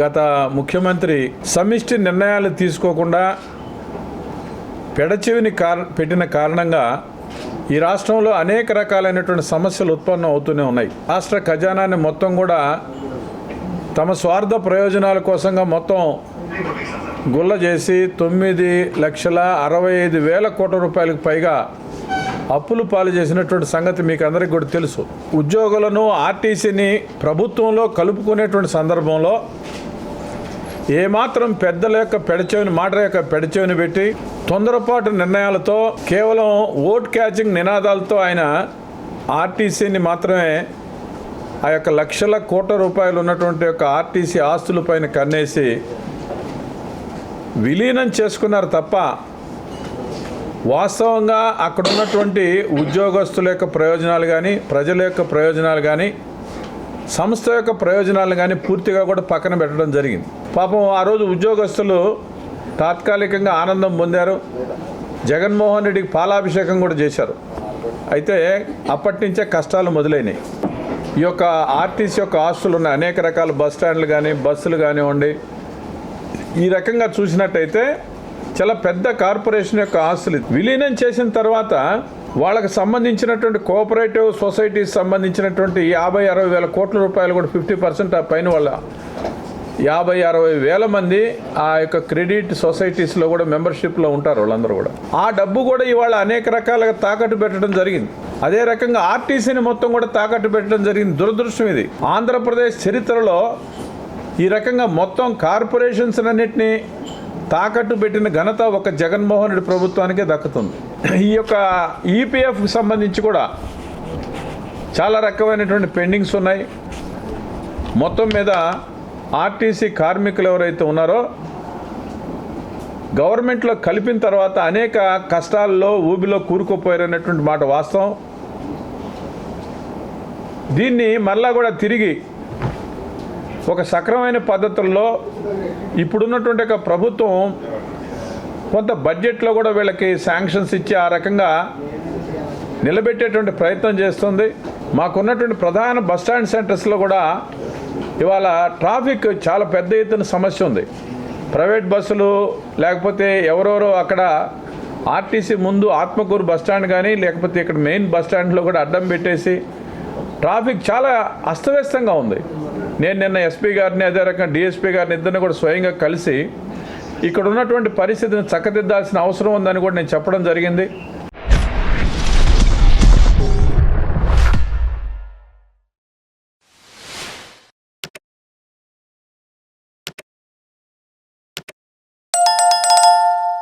గత ముఖ్యమంత్రి సమిష్టి నిర్ణయాలు తీసుకోకుండా పెడచెవిని కార పెట్టిన కారణంగా ఈ రాష్ట్రంలో అనేక రకాలైనటువంటి సమస్యలు ఉత్పన్నం అవుతూనే ఉన్నాయి. రాష్ట్ర ఖజానాన్ని మొత్తం కూడా తమ స్వార్థ ప్రయోజనాల కోసంగా మొత్తం గుల్ల చేసి తొమ్మిది లక్షల అరవై ఐదు వేల కోట్ల రూపాయలకు పైగా అప్పులు పాలు చేసినటువంటి సంగతి మీకు అందరికీ కూడా తెలుసు. ఉద్యోగులను ఆర్టీసీని ప్రభుత్వంలో కలుపుకునేటువంటి సందర్భంలో ఏమాత్రం పెద్దల యొక్క పెడచెవిని మాటల యొక్క పెడచెవిని పెట్టి తొందరపాటు నిర్ణయాలతో కేవలం ఓట్ క్యాచింగ్ నినాదాలతో ఆయన ఆర్టీసీని మాత్రమే ఆ యొక్క లక్షల కోట్ల రూపాయలు ఉన్నటువంటి యొక్క ఆర్టీసీ ఆస్తులపైన కన్నేసి విలీనం చేసుకున్నారు తప్ప వాస్తవంగా అక్కడ ఉన్నటువంటి ఉద్యోగస్తుల యొక్క ప్రయోజనాలు కానీ ప్రజల యొక్క ప్రయోజనాలు కానీ సంస్థ యొక్క ప్రయోజనాలు కానీ పూర్తిగా కూడా పక్కన పెట్టడం జరిగింది. పాపం ఆ రోజు ఉద్యోగస్తులు తాత్కాలికంగా ఆనందం పొందారు. జగన్మోహన్ రెడ్డికి పాలాభిషేకం కూడా చేశారు. అయితే అప్పటి నుంచే కష్టాలు మొదలైనవి ఈ యొక్క ఆర్టీసీ యొక్క ఆస్తులు ఉన్నాయి. అనేక రకాల బస్ స్టాండ్లు కానీ బస్సులు కానివ్వండి. ఈ రకంగా చూసినట్టయితే చాలా పెద్ద కార్పొరేషన్ యొక్క ఆస్తులు ఇది. విలీనం చేసిన తర్వాత వాళ్ళకి సంబంధించినటువంటి కోఆపరేటివ్ సొసైటీస్ సంబంధించినటువంటి యాభై అరవై వేల కోట్ల రూపాయలు కూడా ఫిఫ్టీ పర్సెంట్ ఆ పైన వాళ్ళ యాభై అరవై వేల మంది ఆ యొక్క క్రెడిట్ సొసైటీస్లో కూడా మెంబర్షిప్లో ఉంటారు వాళ్ళందరూ కూడా. ఆ డబ్బు కూడా ఇవాళ అనేక రకాలుగా తాకట్టు పెట్టడం జరిగింది. అదే రకంగా ఆర్టీసీని మొత్తం కూడా తాకట్టు పెట్టడం జరిగింది. దురదృష్టం ఇది. ఆంధ్రప్రదేశ్ చరిత్రలో ఈ రకంగా మొత్తం కార్పొరేషన్స్ అన్నింటినీ తాకట్టు పెట్టిన ఘనత ఒక జగన్మోహన్ రెడ్డి ప్రభుత్వానికే దక్కుతుంది. ఈ యొక్క ఈపీఎఫ్కి సంబంధించి కూడా చాలా రకమైనటువంటి పెండింగ్స్ ఉన్నాయి. మొత్తం మీద ఆర్టీసీ కార్మికులు ఎవరైతే ఉన్నారో గవర్నమెంట్లో కలిపిన తర్వాత అనేక కష్టాల్లో ఊబిలో కూరుకుపోయారనేటువంటి మాట వాస్తవం. దీన్ని మళ్ళా కూడా తిరిగి ఒక సక్రమైన పద్ధతుల్లో ఇప్పుడున్నటువంటి ఒక ప్రభుత్వం కొంత బడ్జెట్లో కూడా వీళ్ళకి శాంక్షన్స్ ఇచ్చి ఆ రకంగా నిలబెట్టేటువంటి ప్రయత్నం చేస్తుంది. మాకున్నటువంటి ప్రధాన బస్ స్టాండ్ సెంటర్స్లో కూడా ఇవాళ ట్రాఫిక్ చాలా పెద్ద ఎత్తున సమస్య ఉంది. ప్రైవేట్ బస్సులు లేకపోతే ఎవరెవరో అక్కడ ఆర్టీసీ ముందు ఆత్మకూరు బస్ స్టాండ్ కానీ లేకపోతే ఇక్కడ మెయిన్ బస్ స్టాండ్లో కూడా అడ్డం పెట్టేసి ట్రాఫిక్ చాలా అస్తవ్యస్తంగా ఉంది. నేను నిన్న ఎస్పీ గారిని అదే రకంగా డిఎస్పీ గారిని ఇద్దరిని కూడా స్వయంగా కలిసి ఇక్కడ ఉన్నటువంటి పరిస్థితిని చక్కదిద్దాల్సిన అవసరం ఉందని కూడా నేను చెప్పడం జరిగింది.